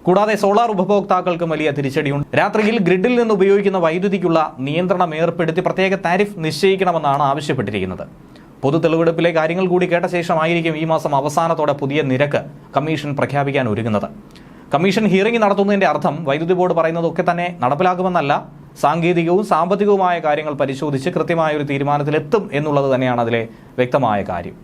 കൂടാതെ സോളാർ ഉപഭോക്താക്കൾക്കും വലിയ തിരിച്ചടിയുണ്ട്. രാത്രിയിൽ ഗ്രിഡിൽ നിന്ന് ഉപയോഗിക്കുന്ന വൈദ്യുതിക്കുള്ള നിയന്ത്രണം ഏർപ്പെടുത്തി പ്രത്യേക താരിഫ് നിശ്ചയിക്കണമെന്നാണ് ആവശ്യപ്പെട്ടിരിക്കുന്നത്. പൊതു തെളിവെടുപ്പിലെ കാര്യങ്ങൾ കൂടി കേട്ട ശേഷമായിരിക്കും ഈ മാസം അവസാനത്തോടെ പുതിയ നിരക്ക് കമ്മീഷൻ പ്രഖ്യാപിക്കാൻ ഒരുങ്ങുന്നത്. കമ്മീഷൻ ഹിയറിംഗ് നടത്തുന്നതിന്റെ അർത്ഥം വൈദ്യുതി ബോർഡ് പറയുന്നതൊക്കെ തന്നെ നടപ്പിലാക്കുമെന്നല്ല സാങ്കേതികവും സാമ്പത്തികവുമായ കാര്യങ്ങൾ പരിശോധിച്ച് കൃത്യമായ ഒരു തീരുമാനത്തിലെത്തും എന്നുള്ളത് തന്നെയാണ് അതിലെ വ്യക്തമായ കാര്യം.